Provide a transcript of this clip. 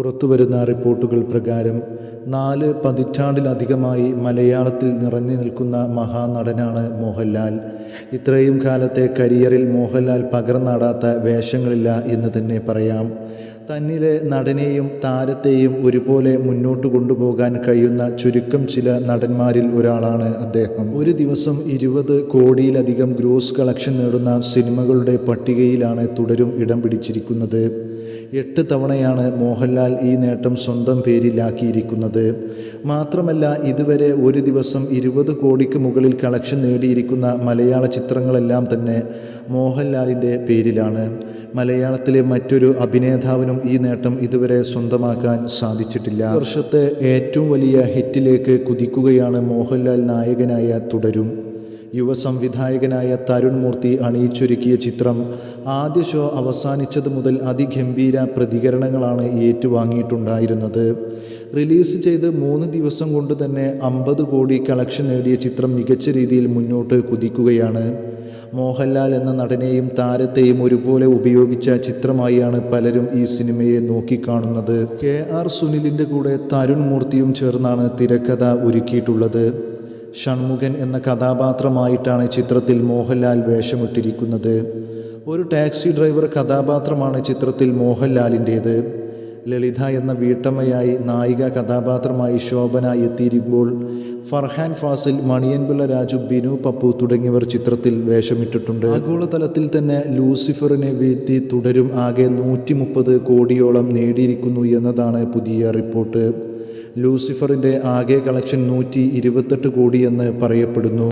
പുറത്തുവരുന്ന റിപ്പോർട്ടുകൾ പ്രകാരം നാല് പതിറ്റാണ്ടിലധികമായി മലയാളത്തിൽ നിറഞ്ഞു നിൽക്കുന്ന മഹാനടനാണ് മോഹൻലാൽ. ഇത്രയും കാലത്തെ കരിയറിൽ മോഹൻലാൽ പകർന്നാടാത്ത വേഷങ്ങളില്ല എന്ന് തന്നെ പറയാം. തന്നിലെ നടനെയും താരത്തെയും ഒരുപോലെ മുന്നോട്ട് കൊണ്ടുപോകാൻ കഴിയുന്ന ചുരുക്കം ചില നടന്മാരിൽ ഒരാളാണ് അദ്ദേഹം. ഒരു ദിവസം ഇരുപത് കോടിയിലധികം ഗ്രോസ് കളക്ഷൻ നേടുന്ന സിനിമകളുടെ പട്ടികയിലാണ് തുടരും ഇടം പിടിച്ചിരിക്കുന്നത്. എട്ട് തവണയാണ് മോഹൻലാൽ ഈ നേട്ടം സ്വന്തം പേരിലാക്കിയിരിക്കുന്നത്. മാത്രമല്ല ഇതുവരെ ഒരു ദിവസം ഇരുപത് കോടിക്ക് മുകളിൽ കളക്ഷൻ നേടിയിരിക്കുന്ന മലയാള ചിത്രങ്ങളെല്ലാം തന്നെ മോഹൻലാലിന്റെ പേരിലാണ്. മലയാളത്തിലെ മറ്റൊരു അഭിനേതാവിനും ഈ നേട്ടം ഇതുവരെ സ്വന്തമാക്കാൻ സാധിച്ചിട്ടില്ല. വർഷത്തെ ഏറ്റവും വലിയ ഹിറ്റിലേക്ക് കുതിക്കുകയാണ് മോഹൻലാൽ നായകനായ തുടരും. യുവ സംവിധായകനായ തരുൺ മൂർത്തി അണിയിച്ചൊരുക്കിയ ചിത്രം ആദ്യ ഷോ അവസാനിച്ചത് മുതൽ അതിഗംഭീര പ്രതികരണങ്ങളാണ് ഏറ്റുവാങ്ങിയിട്ടുണ്ടായിരുന്നത്. റിലീസ് ചെയ്ത് മൂന്ന് ദിവസം കൊണ്ട് തന്നെ അമ്പത് കോടി കളക്ഷൻ നേടിയ ചിത്രം മികച്ച രീതിയിൽ മുന്നോട്ട് കുതിക്കുകയാണ്. മോഹൻലാൽ എന്ന നടനെയും താരത്തെയും ഒരുപോലെ ഉപയോഗിച്ച ചിത്രമായാണ് പലരും ഈ സിനിമയെ നോക്കിക്കാണുന്നത്. കെ ആർ സുനിലിന്റെ കൂടെ തരുൺ മൂർത്തിയും ചേർന്നാണ് തിരക്കഥ ഒരുക്കിയിട്ടുള്ളത്. ഷൺമുഖൻ എന്ന കഥാപാത്രമായിട്ടാണ് ചിത്രത്തിൽ മോഹൻലാൽ വേഷമിട്ടിരിക്കുന്നത്. ഒരു ടാക്സി ഡ്രൈവർ കഥാപാത്രമാണ് ചിത്രത്തിൽ മോഹൻലാലിന്റേത്. ലളിത എന്ന വീട്ടമ്മയായി നായിക കഥാപാത്രമായി ശോഭന എത്തിയിരിക്കുമ്പോൾ ഫർഹാൻ ഫാസിൽ മണിയൻപിള്ള രാജു ബിനു പപ്പു തുടങ്ങിയവർ ചിത്രത്തിൽ വേഷമിട്ടിട്ടുണ്ട്. ആഗോളതലത്തിൽ തന്നെ ലൂസിഫറിനെ വീഴ്ത്തി തുടരും. ആകെ നൂറ്റി കോടിയോളം നേടിയിരിക്കുന്നു എന്നതാണ് പുതിയ റിപ്പോർട്ട്. ലൂസിഫറിന്റെ ആകെ കളക്ഷൻ നൂറ്റി ഇരുപത്തെട്ട് കോടിയെന്ന് പറയപ്പെടുന്നു.